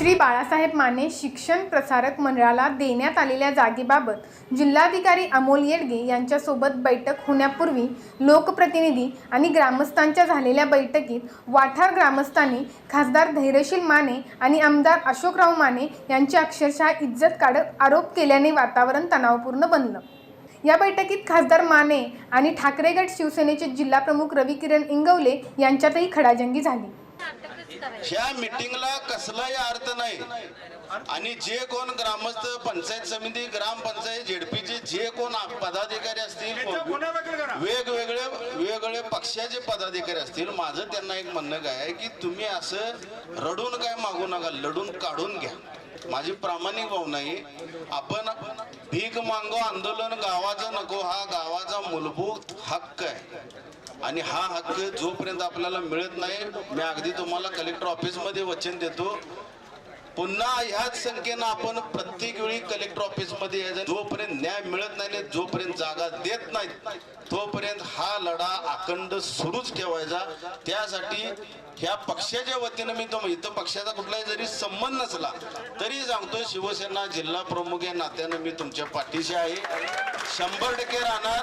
श्री बाळासाहेब माने शिक्षण प्रसारक मंडळाला देण्यात आलेल्या जागेबाबत जिल्हाधिकारी अमोल येडगे यांच्यासोबत बैठक होण्यापूर्वी लोकप्रतिनिधी आणि ग्रामस्थांच्या झालेल्या बैठकीत वाठार ग्रामस्थांनी खासदार धैर्यशील माने आणि आमदार अशोकराव माने यांची अक्षरशः इज्जत काढत आरोप केल्याने वातावरण तणावपूर्ण बनलं. या बैठकीत खासदार माने आणि ठाकरे गट शिवसेनेचे जिल्हाप्रमुख रवी किरण इंगवले यांच्यातही खडाजंगी झाली. ह्या मिटिंगला कसलाही अर्थ नाही. आणि जे कोण ग्रामस्थ पंचायत समिती ग्रामपंचायत झेडपीचे जे कोण पदाधिकारी असतील वेगवेगळे वेगवेगळे पक्षाचे पदाधिकारी असतील माझं त्यांना एक म्हणणं काय आहे की तुम्ही असं रडून काय मागू नका लढून काढून घ्या. माझी प्रामाणिक भावना आहे आपण भीक मागो आंदोलन गावाचं नको हा गावाचा मूलभूत हक्क आहे. आणि हा हक्क जोपर्यंत आपल्याला मिळत नाही मी अगदी तुम्हाला कलेक्टर ऑफिसमध्ये वचन देतो. पुन्हा ह्याच संख्येनं आपण प्रत्येक वेळी कलेक्टर ऑफिसमध्ये जोपर्यंत न्याय मिळत नाही जोपर्यंत जागा देत नाहीत तोपर्यंत हा लढा अखंड सुरूच ठेवायचा. त्यासाठी ह्या पक्षाच्या वतीनं मी तो इथं पक्षाचा कुठलाही जरी संबंध नसला तरी सांगतो शिवसेना जिल्हा प्रमुख या नात्यानं मी तुमच्या पाठीशी आहे. शंभर टक्के राहणार.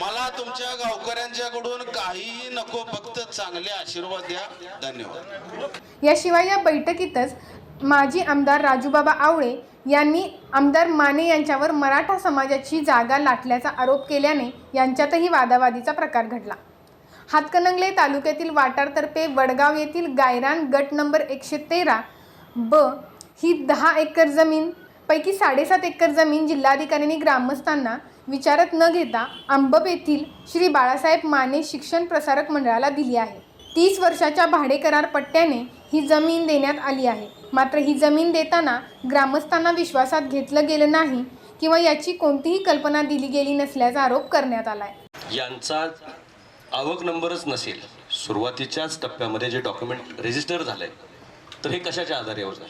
मला तुमच्या गावकऱ्यांच्याकडून काहीही नको फक्त चांगले आशीर्वाद द्या. धन्यवाद. याशिवाय या बैठकीतच माजी आमदार राजूबाबा आवळे यांनी आमदार माने यांच्यावर मराठा समाजाची जागा लाटल्याचा आरोप केल्याने यांच्यातही वादावादीचा प्रकार घडला. हातकणंगले तालुक्यातील वाटारतर्फे वडगाव येथील गायरान गट नंबर एकशे तेरा ब ही दहा एकर जमीन पैकी साडेसात एकर जमीन जिल्हाधिकाऱ्यांनी ग्रामस्थांना विचारत न घेता आंबप येथील श्री बाळासाहेब माने शिक्षण प्रसारक मंडळाला दिली आहे. तीस वर्षाच्या भाडेकरार पट्ट्याने ही जमीन देण्यात आली आहे. मात्र ही जमीन देताना ग्रामस्थांना विश्वासात घेतलं गेलं नाही किंवा याची कोणतीही कल्पना दिली गेली नसल्याचा आरोप करण्यात आला आहे यांचा आवक नंबरच नसेल. सुरुवातीच्याच टप्प्यामध्ये जे डॉक्युमेंट रजिस्टर झालंय तर हे कशाच्या आधारे झालं?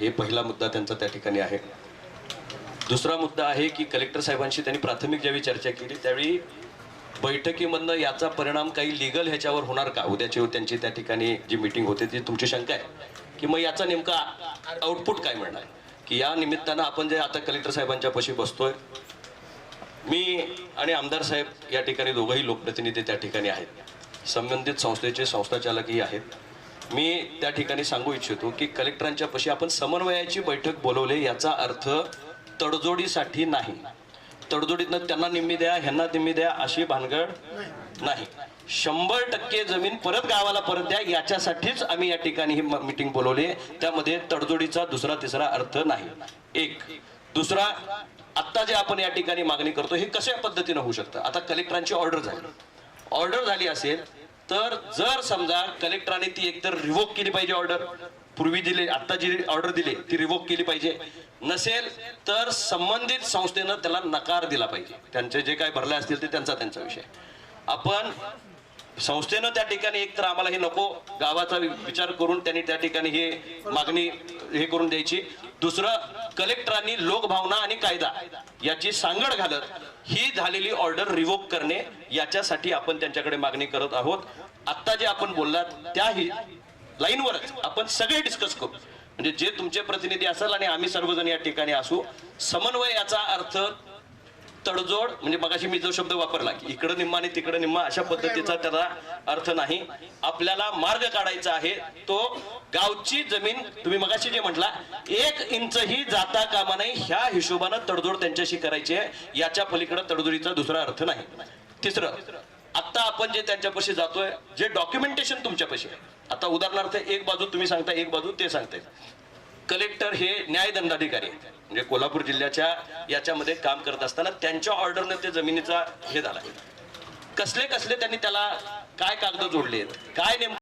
हे पहिला मुद्दा त्यांचा त्या ठिकाणी आहे. दुसरा मुद्दा आहे की कलेक्टर साहेबांशी त्यांनी प्राथमिक ज्यावेळी चर्चा केली त्यावेळी बैठकीमधनं याचा परिणाम काही लिगल ह्याच्यावर होणार का? उद्याची त्यांची त्या ठिकाणी जी मीटिंग होते ती तुमची शंका आहे? की मग याचा नेमका आउटपुट काय मिळणार? की या निमित्तानं आपण जे आता कलेक्टर साहेबांच्या पशी बसतोय मी आणि आमदार साहेब या ठिकाणी दोघंही लोकप्रतिनिधी त्या ठिकाणी आहेत. संबंधित संस्थेचे संस्थाचालकही आहेत. मी त्या ठिकाणी सांगू इच्छितो की कलेक्टरांच्या पशी आपण समन्वयाची बैठक बोलवले याचा अर्थ तडजोडीसाठी नाही. तडजोडीतनं त्यांना निम्मी द्या ह्यांना निम्मी द्या अशी भानगड नाही. शंभर टक्के जमीन परत गावाला परत द्या याच्यासाठीच आम्ही या ठिकाणी ही मीटिंग बोलवली त्यामध्ये तडजोडीचा दुसरा तिसरा अर्थ नाही. एक. दुसरा आत्ता जे आपण या ठिकाणी मागणी करतो हे कशा पद्धतीनं होऊ शकतं? आता कलेक्टरांची ऑर्डर झाली. ऑर्डर झाली असेल तर जर समजा कलेक्टरांनी ती एकतर रिवोक केली पाहिजे ऑर्डर पूर्वी दिले आता जी ऑर्डर दिली ती रिवोक केली पाहिजे. नसेल तर संबंधित संस्थेनं त्याला नकार दिला पाहिजे. त्यांचे जे काय भरले असतील ते त्यांचा त्यांचा विषय. आपण संस्थेनं त्या ठिकाणी एक तर आम्हाला हे नको गावाचा विचार करून त्यांनी त्या ठिकाणी हे मागणी हे करून द्यायची. दुसरं कलेक्टरांनी लोकभावना आणि कायदा याची सांगड घालत ही झालेली ऑर्डर रिवोक करणे याच्यासाठी आपण त्यांच्याकडे मागणी करत आहोत. आत्ता जे आपण बोललात त्याही लाईनवरच आपण सगळे डिस्कस करू. म्हणजे जे तुमचे प्रतिनिधी असेल आणि आम्ही सर्वजण या ठिकाणी असू समन्वय याचा अर्थ तडजोड म्हणजे मगाशी मी जो शब्द वापरला की इकडं निम्मा आणि तिकडं निम्मा अशा पद्धतीचा त्याचा अर्थ नाही. आपल्याला मार्ग काढायचा आहे तो गावची जमीन तुम्ही मगाशी जे म्हटला एक इंचही जाता कामा नाही ह्या हिशोबानं तडजोड त्यांच्याशी करायची आहे याच्या पलीकडे तडजोडीचा दुसरा अर्थ नाही. तिसरं आता आपण जे त्यांच्यापाशी जातोय जे डॉक्युमेंटेशन तुमच्यापाशी आहे. आता उदाहरणार्थ एक बाजू तुम्ही सांगता एक बाजू ते सांगताय. कलेक्टर हे न्यायदंडाधिकारी आहेत. म्हणजे कोल्हापूर जिल्ह्याच्या याच्यामध्ये काम करत असताना त्यांच्या ऑर्डरने ते जमिनीचा हे झाला. कसले कसले त्यांनी त्याला काय कागद जोडले आहेत काय नेमकं